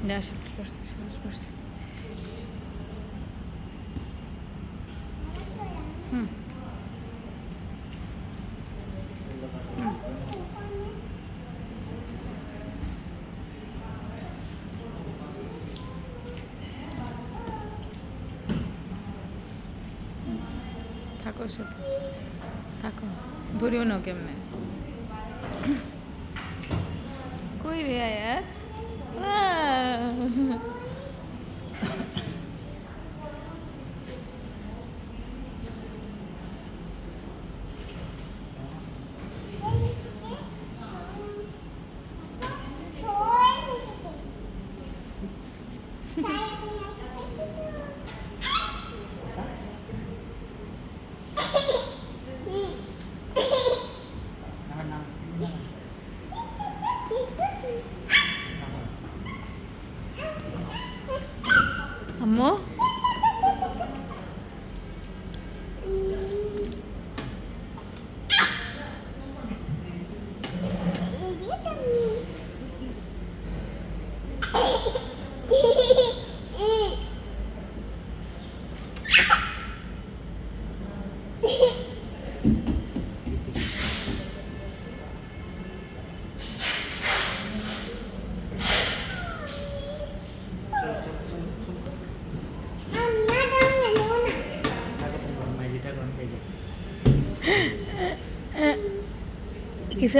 যা সাবাস করছি সাবাস করছি থাকো সাথে থাকো ধরিও না কেমনে কই রে আয়াত 嗯哼哼 আম্মু চলো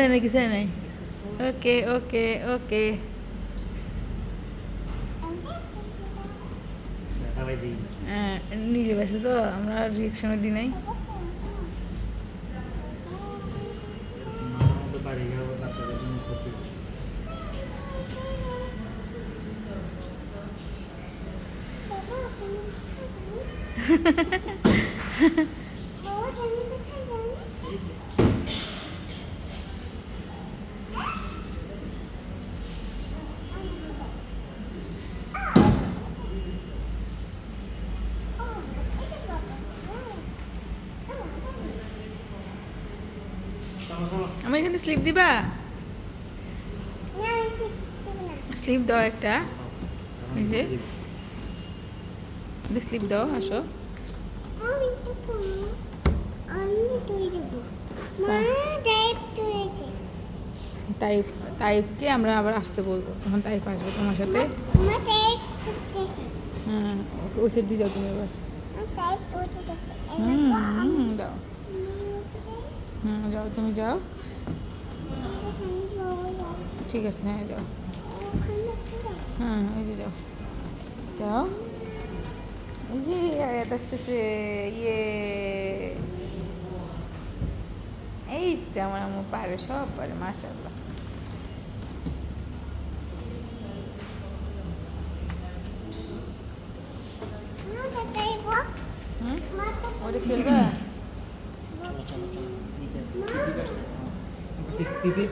নাই কিছু নাই ওকে ওকে ওকে হ্যাঁ, নিজে বেছে তো আমরা রিয়েকশনে দিই নাই মতো বাড়ি যাও বাচ্চাদের জন্য ক্ষতি চলো চলো আমি এখানে স্লিপ দিবা স্লিপ দাও একটা। এই যে। স্লিপ দাও আসো। তাইফ তাইফকে আমরা আবার আসতে বলব। তখন তাইফ আসবে তোমার সাথে। হ্যাঁ ওকে সাইড দিয়ে যাও তুমি এবার দাও। হুম যাও তুমি যাও। ঠিক আছে হ্যাঁ যাও। হ্যাঁ এই যে যাও। যাও। এই যে আয়াত আসতেছে ইয়ে। এই তো আমার আমার পারে সব পারে মাশাল্লাহ হুম? ওটা খেলবা? চলো চলো নিচে পিপি